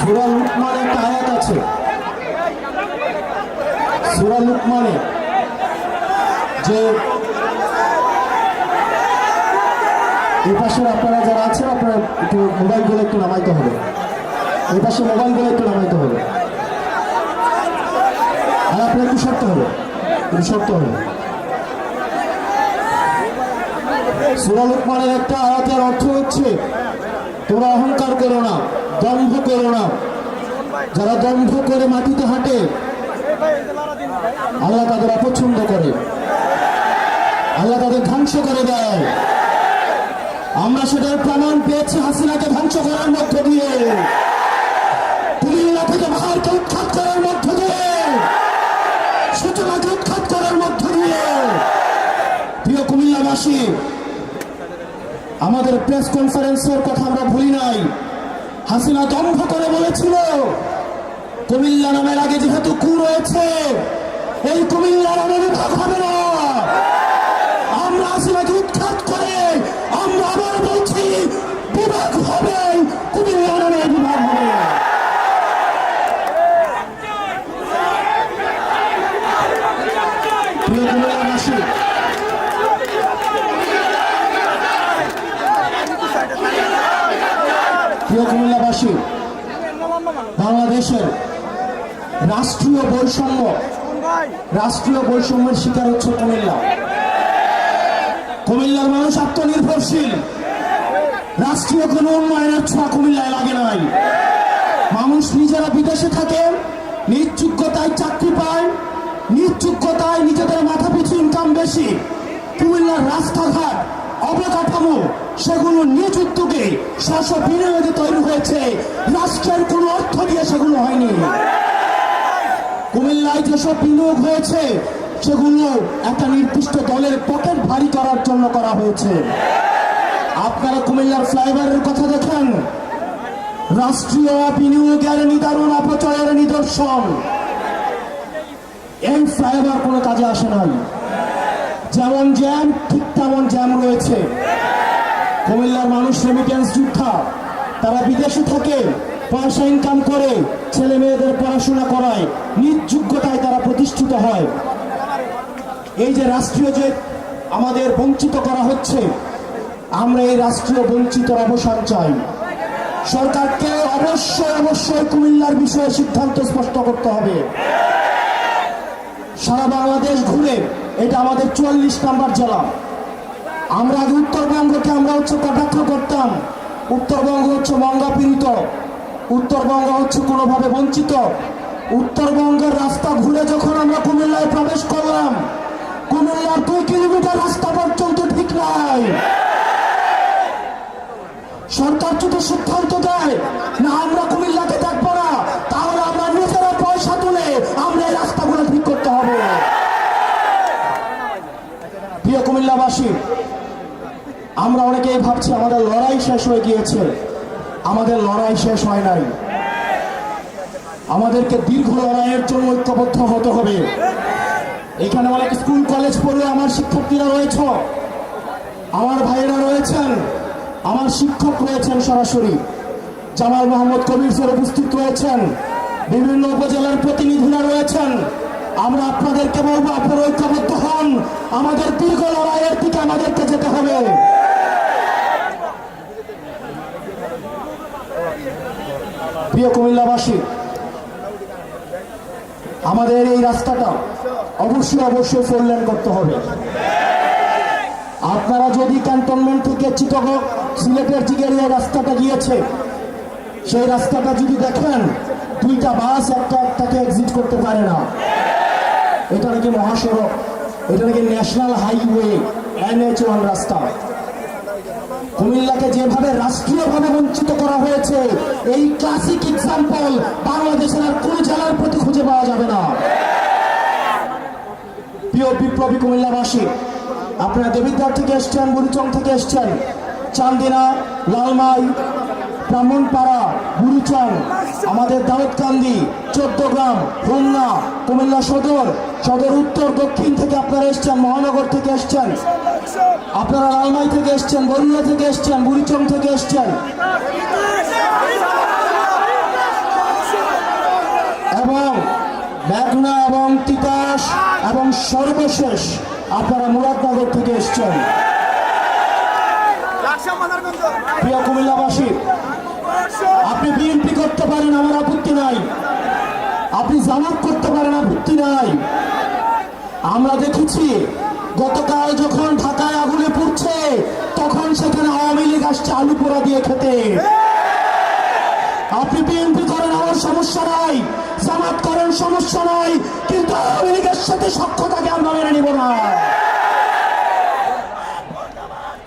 সুরা লুকমান একটা আয়াত আছে। সুরা লুকমানে যে এই পাশে আপনারা যারা আছেন, আপনারা একটু মোবাইলগুলো একটু নামাইতে হবে। এই পাশে মোবাইলগুলো একটু নামাইতে হবে। আর আপনার একটু সরতে হবে একটু সরতে হবে সুরা লুকমানের একটা আয়াতের অর্থ হচ্ছে, তোমরা অহংকার করো না। দম্ভ করো না। যারা দম্ভ করে মাটিতে হাঁটে, আল্লাহ তাদের অপছন্দ করে। আল্লাহ তাদের ধ্বংস করে দেয়। আমরা সেটার প্রমাণ পেয়েছি হাসিনাকে ধ্বংস করার মধ্য দিয়ে। কুমিল্লা থেকে বাহারকে উৎখাত করার মধ্য দিয়ে। সূচনাকে উৎখাত করার মধ্য দিয়ে। প্রিয় কুমিল্লাবাসী, আমাদের প্রেস কনফারেন্সের কথা আমরা ভুলি নাই। হাসিনা দম্ভ করে বলেছিল, কুমিল্লা নামের আগে যেহেতু কু রয়েছে, এই কুমিল্লা নামে বিভাগ হবে না। আমরা হাসিনাকে উৎখাত করে আমরা আবার বলছি বিভাগ হবে কুমিল্লা নামে বিভাগ হবে প্রিয় কুমিল্লাবাসী প্রিয় কুমিল্লাবাসী বাংলাদেশের রাষ্ট্রীয় বৈষম্য, রাষ্ট্রীয় বৈষম্যের শিকার হচ্ছে কুমিল্লা। কুমিল্লার মানুষ আত্মনির্ভরশীল। রাষ্ট্রীয় কোনো উন্নয়নের ছোঁয়া কুমিল্লায় লাগে নাই। মানুষ নিজেরা বিদেশে থাকে, নিজ চাকরি পায়, নিজ নিজেদের মাথা পিছু ইনকাম বেশি। কুমিল্লার রাস্তাঘাট, অবকাঠামো, সেগুলো নিজ উদ্যোগে স্ব বিনিয়োগে তৈরি হয়েছে। রাষ্ট্রের কোনো অর্থ দিয়ে সেগুলো হয়নি। কুমিল্লায় যেসব বিনিয়োগ হয়েছে, সেগুলো একটা নির্দিষ্ট দলের পকেট ভারী করার জন্য করা হয়েছে। আপনারা কুমিল্লার ফ্লাইওভারের কথা দেখেন। রাষ্ট্রীয় বিনিয়োগের নিদারুণ অপচয়ের নিদর্শন। এই ফ্লাইওভার কোনো কাজে আসে নাই। যেমন জ্যাম, ঠিক তেমন জ্যাম রয়েছে। কুমিল্লার মানুষ রেমিটেন্স যোদ্ধা, তারা বিদেশে থাকে। পয়সা ইনকাম করে ছেলে মেয়েদের পড়াশোনা করায় নিজ যোগ্যতায় তারা প্রতিষ্ঠিত হয়। এই যে রাষ্ট্রীয় যে আমাদের বঞ্চিত করা হচ্ছে, আমরা এই রাষ্ট্রীয় বঞ্চিতর অবসান চাই। সরকারকে অবশ্যই অবশ্যই কুমিল্লার বিষয়ে সিদ্ধান্ত স্পষ্ট করতে হবে। সারা বাংলাদেশ ঘুরে এটা আমাদের চুয়াল্লিশ নাম্বার জেলা। আমরা আগে উত্তরবঙ্গকে আমরা হচ্ছে কটাক্ষ করতাম, উত্তরবঙ্গ হচ্ছে মঙ্গাপীড়িত উত্তরবঙ্গ হচ্ছে কোনোভাবে বঞ্চিত। উত্তরবঙ্গের রাস্তা ঘুরে যখন আমরা কুমিল্লায় প্রবেশ করলাম, কুমিল্লার দুই কিলোমিটার রাস্তা পর্যন্ত ঠিক নাই। সরকার যদি সিদ্ধান্ত দেয়, না, আমরা কুমিল্লাকে দেখব না, তাহলে আমরা নিজেরা পয়সা তুলে আমরা এই রাস্তাগুলো ঠিক করতে হবে। প্রিয় কুমিল্লাবাসী, আমরা অনেকেই ভাবছি আমাদের লড়াই শেষ হয়ে গিয়েছে। আমাদের লড়াই শেষ হয় নাই। আমাদেরকে দীর্ঘ লড়াইয়ের জন্য ঐক্যবদ্ধ হতে হবে। এখানে অনেক স্কুল, কলেজ পড়ে আমার শিক্ষার্থীরা রয়েছে। আমার ভাইয়েরা রয়েছেন। আমার শিক্ষক রয়েছেন সরাসরি। জামাল মোহাম্মদ কবির স্যার উপস্থিত রয়েছেন। বিভিন্ন উপজেলার প্রতিনিধিরা রয়েছেন। আমরা আপনাদেরকে বলব, আপনারা ঐক্যবদ্ধ হন। আমাদের দীর্ঘ লড়াইয়ের দিকে আমাদেরকে যেতে হবে। প্রিয় কুমিল্লাবাসী, আমাদের এই রাস্তাটা অবশ্যই অবশ্যই ফোর করতে হবে। আপনারা যদি ক্যান্টনমেন্ট থেকে চিটগং, সিলেটের দিকে রাস্তাটা গিয়েছে, সেই রাস্তাটা যদি দেখেন, দুইটা বাস একটা একটাকে এক্সিট করতে পারে না। এটা নাকি মহাসড়ক, এটা নাকি ন্যাশনাল হাইওয়ে এনএচ ওয়ান রাস্তা। কুমিল্লাকে যেভাবে রাষ্ট্রীয়ভাবে বঞ্চিত করা হয়েছে, এই ক্লাসিক এক্সাম্পল বাংলাদেশের আর কোন জেলার প্রতি খুঁজে পাওয়া যাবে না। প্রিয় বিপ্লবী কুমিল্লাবাসী, আপনারা দেবিদ্বার থেকে এসছেন, বুড়িচং থেকে এসছেন, চান্দিনা, লালমাই, ব্রাহ্মণপাড়া বুড়িচান আমাদের দাউদকান্দি চোদ্দগ্রাম খুলনা কুমিল্লা সদর সদর উত্তর দক্ষিণ থেকে আপনারা এসছেন মহানগর থেকে এসছেন। আপনারা রালমাই থেকে এসছেন বরুয়া থেকে এসছেন বুড়িচং থেকে এসছেন। এবং মেঘনা এবং তিতাস এবং সর্বশেষ আপনারা মুরাদনগর থেকে এসছেন। প্রিয় কুমিল্লাবাসী আপনি বিএনপি করতে পারেন, আমার আপত্তি নাই। আপনি জামাত করতে পারেন, আপত্তি নাই। আমরা দেখেছি, গতকাল যখন ঢাকায় আগুনে পড়ছে, তখন সেখানে আওয়ামী লীগ আসছে আলু পোড়া দিয়ে খেতে। আপনি বিএনপি করেন, আমার সমস্যা নাই। জামাত করেন, সমস্যা নাই। কিন্তু আওয়ামী লীগের সাথে সক্ষতাকে আমরা মেনে নিব না।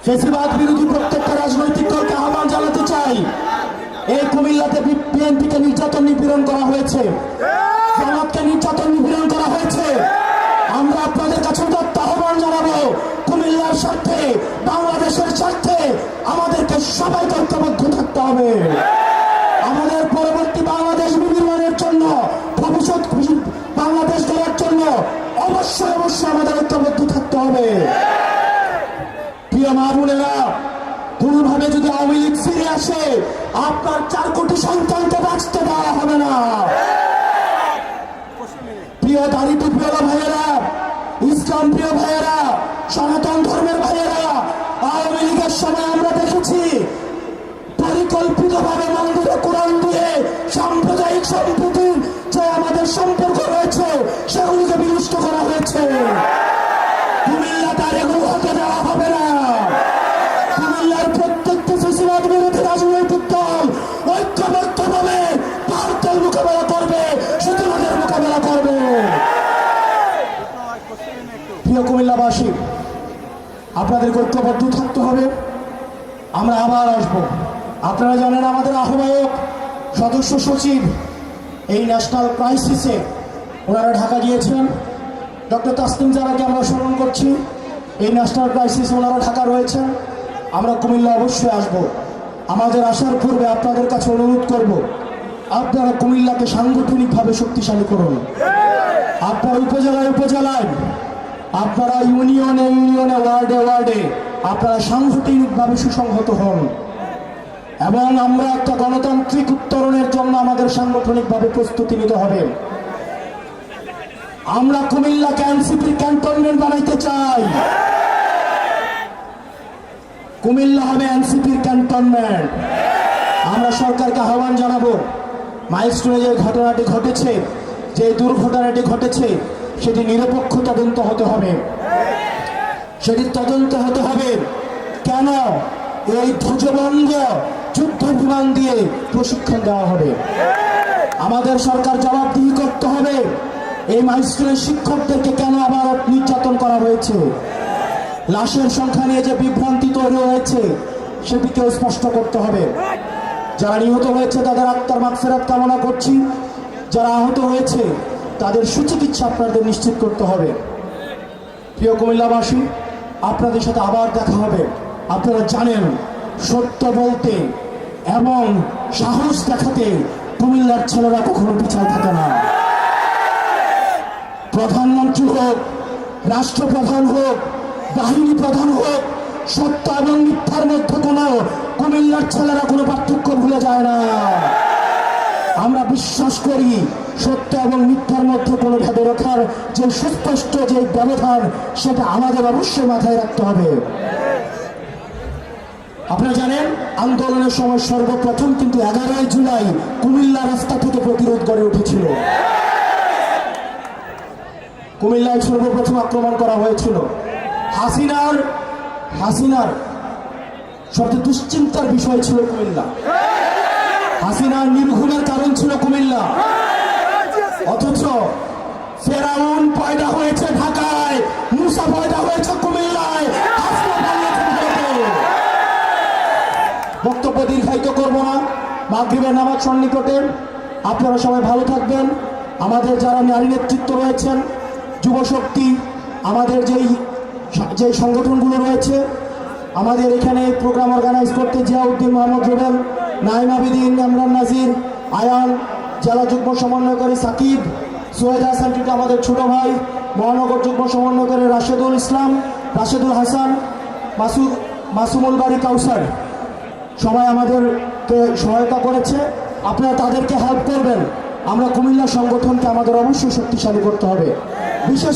ফেসিবাদ বিরোধী প্রত্যেকটা রাজনৈতিক দলকে আহ্বান জানাতে চাই। এই কুমিল্লাতে বিএনপিকে নির্যাতন নিপীড়ন করা হয়েছে। জামাতকে নির্যাতন নিপীড়ন করা হয়েছে। আমরা আপনাদের কাছে দত্ত আহ্বান জানাব, কুমিল্লার স্বার্থে, বাংলাদেশের স্বার্থে আমাদেরকে সবাই ঐক্যবদ্ধ থাকতে হবে। আপনার চার কোটি সন্তানকে বাঁচতে দেওয়া হবে না। প্রিয় দারিদ্র প্রিয় ভাইয়েরা, ইসলাম প্রিয় ভাইয়েরা, সনাতন ধর্মের ভাইয়েরা, আওয়ামী লীগের সময় আমরা দেখেছি পরিকল্পিতভাবে মন্দিরে কোরআন দিয়ে সাম্প্রদায়িক সম্প্রীতির যে আমাদের সম্পর্ক রয়েছে, সেগুলিকে বিনষ্ট করা হয়েছে। কুমিল্লা তার এগুলো হতে দেওয়া কুমিল্লাবাসী আপনাদের ঐক্যবদ্ধ থাকতে হবে। আমরা আবার আসব। আপনারা জানেন আমাদের আহ্বায়ক, সদস্য সচিব, এই ন্যাশনাল ক্রাইসিসে ওনারা ঢাকা গিয়েছেন। ডক্টর তাসলিম জারাকে আমরা স্মরণ করছি। এই ন্যাশনাল ক্রাইসিস ওনারা ঢাকা রয়েছেন। আমরা কুমিল্লা অবশ্যই আসব। আমাদের আসার পূর্বে আপনাদের কাছে অনুরোধ করব, আপনারা কুমিল্লাকে সাংগঠনিকভাবে শক্তিশালী করুন। আপনার উপজেলায় উপজেলায় আপনারা ইউনিয়নে ইউনিয়নে, ওয়ার্ডে ওয়ার্ডে আপনারা সাংগঠনিকভাবে সুসংহত হন। এবং আমরা একটা গণতান্ত্রিক উত্তরণের জন্য আমাদের সাংগঠনিকভাবে প্রস্তুতি নিতে হবে। আমরা কুমিল্লাকে এনসিপির ক্যান্টনমেন্ট বানাইতে চাই। কুমিল্লা হবে এনসিপির ক্যান্টনমেন্ট। আমরা সরকারকে আহ্বান জানাব মাইলস্টোনে যে ঘটনাটি ঘটেছে, যে দুর্ঘটনাটি ঘটেছে সেটি নিরপেক্ষ তদন্ত হতে হবে। সেটি তদন্ত হতে হবে কেন? এই ধ্বজভঙ্গ যুদ্ধ বিমান দিয়ে প্রশিক্ষণ দেওয়া হবে। আমাদের সরকার জবাবদিহি করতে হবে এই মাইস্কুলের শিক্ষকদেরকে কেন আবার নির্যাতন করা হয়েছে? লাশের সংখ্যা নিয়ে যে বিভ্রান্তি তৈরি হয়েছে সেটিকেও স্পষ্ট করতে হবে। যারা নিহত হয়েছে, তাদের আত্মার মাগফেরাত কামনা করছি। যারা আহত হয়েছে তাদের সুচিকিৎসা আপনাদের নিশ্চিত করতে হবে। প্রিয় কুমিল্লাবাসী, আপনাদের সাথে আবার দেখা হবে। আপনারা জানেন, সত্য বলতে এবং সাহস দেখাতে কুমিল্লার ছেলেরা কখনো পিছায় থাকে না। প্রধানমন্ত্রী হোক, রাষ্ট্রপ্রধান হোক, বাহিনী প্রধান হোক, সত্য এবং মিথ্যার মধ্যে কোনো কুমিল্লার ছেলেরা কোনো পার্থক্য ভুলে যায় না। আমরা বিশ্বাস করি সত্য এবং মিথ্যার মধ্যে কোনো ভেদ রাখার যে সুস্পষ্ট যে ব্যবধান, সেটা আমাদের অবশ্যই মাথায় রাখতে হবে। আপনারা জানেন, আন্দোলনের সময় সর্বপ্রথম কিন্তু এগারোই জুলাই কুমিল্লা রাস্তা থেকে প্রতিরোধ গড়ে উঠেছিল। কুমিল্লায় সর্বপ্রথম আক্রমণ করা হয়েছিল। হাসিনার হাসিনার সবচেয়ে দুশ্চিন্তার বিষয় ছিল কুমিল্লা। হাসিনার নির্ঘুমের কারণ ছিল কুমিল্লা। অথচ ফেরাউন পয়দা হয়েছে ঢাকায়, মুসা পয়দা হয়েছে কুমিল্লায়। বক্তব্য দীর্ঘায়িত করব না। মাগরিবের নামাজ সন্নিকটে। আপনারা সবাই ভালো থাকবেন। আমাদের যারা নারী নেতৃত্ব রয়েছেন যুবশক্তি আমাদের যেই যে সংগঠনগুলো রয়েছে, আমাদের এখানে প্রোগ্রাম অর্গানাইজ করতে জিয়াউদ্দিন মোহাম্মদ রুবেল, নাইম আবিদিন, ইমরান নাজির, আয়ান জেলা যুগ্ম সমন্বয়কারী সাকিব সোহেদ হাসান টিটা আমাদের ছোট ভাই, মহানগর যুগ্ম সমন্বয়কারী রাশেদুল ইসলাম, রাশেদুল হাসান মাসুদ মাসুমুল বাড়ি কাউসার। সবাই আমাদেরকে সহায়তা করেছে। আপনারা তাদেরকে হেল্প করবেন। আমরা কুমিল্লা সংগঠনকে আমাদের অবশ্যই শক্তিশালী করতে হবে। বিশেষ